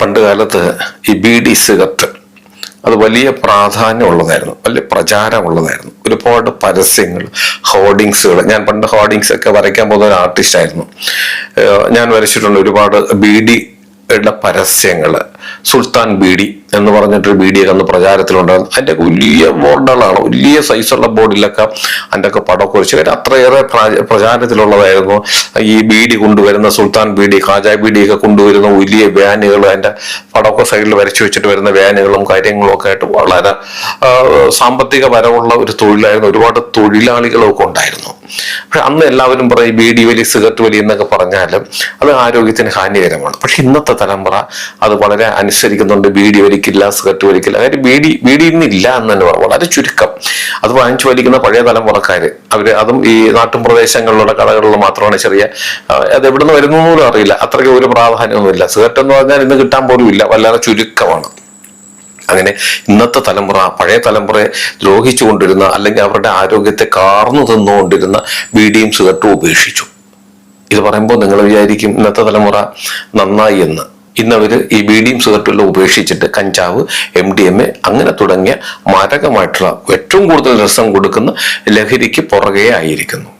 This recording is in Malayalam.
പണ്ട് കാലത്ത് ഈ ബീഡി സിഗരറ്റ് അത് വലിയ പ്രാധാന്യമുള്ളതായിരുന്നു വലിയ പ്രചാരമുള്ളതായിരുന്നു. ഒരുപാട് പരസ്യങ്ങൾ ഹോർഡിങ്സുകൾ. ഞാൻ പണ്ട് ഹോർഡിങ്സ് ഒക്കെ വരയ്ക്കാൻ പോകുന്ന ഒരു ആർട്ടിസ്റ്റ് ആയിരുന്നു ഞാൻ വരച്ചിട്ടുണ്ട് ഒരുപാട് ബീഡിയുടെ പരസ്യങ്ങൾ സുൽത്താൻ ബീഡി എന്ന് പറഞ്ഞിട്ടൊരു ബീഡിയൊക്കെ അന്ന് പ്രചാരത്തിലുണ്ടായിരുന്നു. അതിന്റെ വലിയ ബോർഡുകളാണ് വലിയ സൈസുള്ള ബോർഡിലൊക്കെ അതിന്റെ ഒക്കെ പടമൊക്കെ വെച്ച് കാര്യം അത്രയേറെ പ്രാച- പ്രചാരത്തിലുള്ളതായിരുന്നു. ഈ ബീഡി കൊണ്ടുവരുന്ന സുൽത്താൻ ബീഡി ഖാജ ബീഡിയൊക്കെ കൊണ്ടുവരുന്ന വലിയ വാനുകൾ അതിന്റെ പടമൊക്കെ സൈഡിൽ വരച്ചു വെച്ചിട്ട് വരുന്ന വാനുകളും കാര്യങ്ങളും ഒക്കെ ആയിട്ട് വളരെ സാമ്പത്തിക വരവുള്ള ഒരു തൊഴിലായിരുന്നു. ഒരുപാട് തൊഴിലാളികളൊക്കെ ഉണ്ടായിരുന്നു. പക്ഷെ അന്ന് എല്ലാവരും പറയും ബീഡി വലി സിഗരറ്റ് വലി എന്നൊക്കെ പറഞ്ഞാലും അത് ആരോഗ്യത്തിന് ഹാനികരമാണ്. പക്ഷെ ഇന്നത്തെ തലമുറ അത് വളരെ അനുസരിക്കുന്നുണ്ട്. ബീഡി വലിക്കില്ല സിഗരറ്റ് വലിക്കില്ല. കാര്യം ബീഡി ബീഡി ഇന്നില്ല എന്ന് തന്നെ വളരെ ചുരുക്കം. അത് വാങ്ങിച്ചു വലിക്കുന്ന പഴയ തലമുറക്കാര് അവർ അതും ഈ നാട്ടുപ്രദേശങ്ങളിലുള്ള കടകളിൽ മാത്രമാണ് ചെറിയ അത് അത് എവിടുന്ന് വരുന്നു പോലും അറിയില്ല. അത്രയ്ക്ക് ഒരു പ്രാധാന്യമൊന്നുമില്ല. സിഗരറ്റ് എന്ന് പറഞ്ഞാൽ ഇന്ന് കിട്ടാൻ പോലും ഇല്ല. വല്ലാതെ ചുരുക്കമാണ്. അങ്ങനെ ഇന്നത്തെ തലമുറ പഴയ തലമുറയെ ദ്രോഹിച്ചുകൊണ്ടിരുന്ന അല്ലെങ്കിൽ അവരുടെ ആരോഗ്യത്തെ കാർന്നു തിന്നുകൊണ്ടിരുന്ന ബീഡിയും സിഗരറ്റും ഉപേക്ഷിച്ചു. ഇത് പറയുമ്പോൾ നിങ്ങൾ വിചാരിക്കും ഇന്നത്തെ തലമുറ നന്നായി എന്ന്. ഇന്നവര് ഈ ബീഡിയും സിഗരറ്റുകളും ഉപേക്ഷിച്ചിട്ട് കഞ്ചാവ് എം ഡി എം എ അങ്ങനെ തുടങ്ങിയ മാരകമായിട്ടുള്ള ഏറ്റവും കൂടുതൽ രസം കൊടുക്കുന്ന ലഹരിക്ക് പുറകെ ആയിരിക്കുന്നു.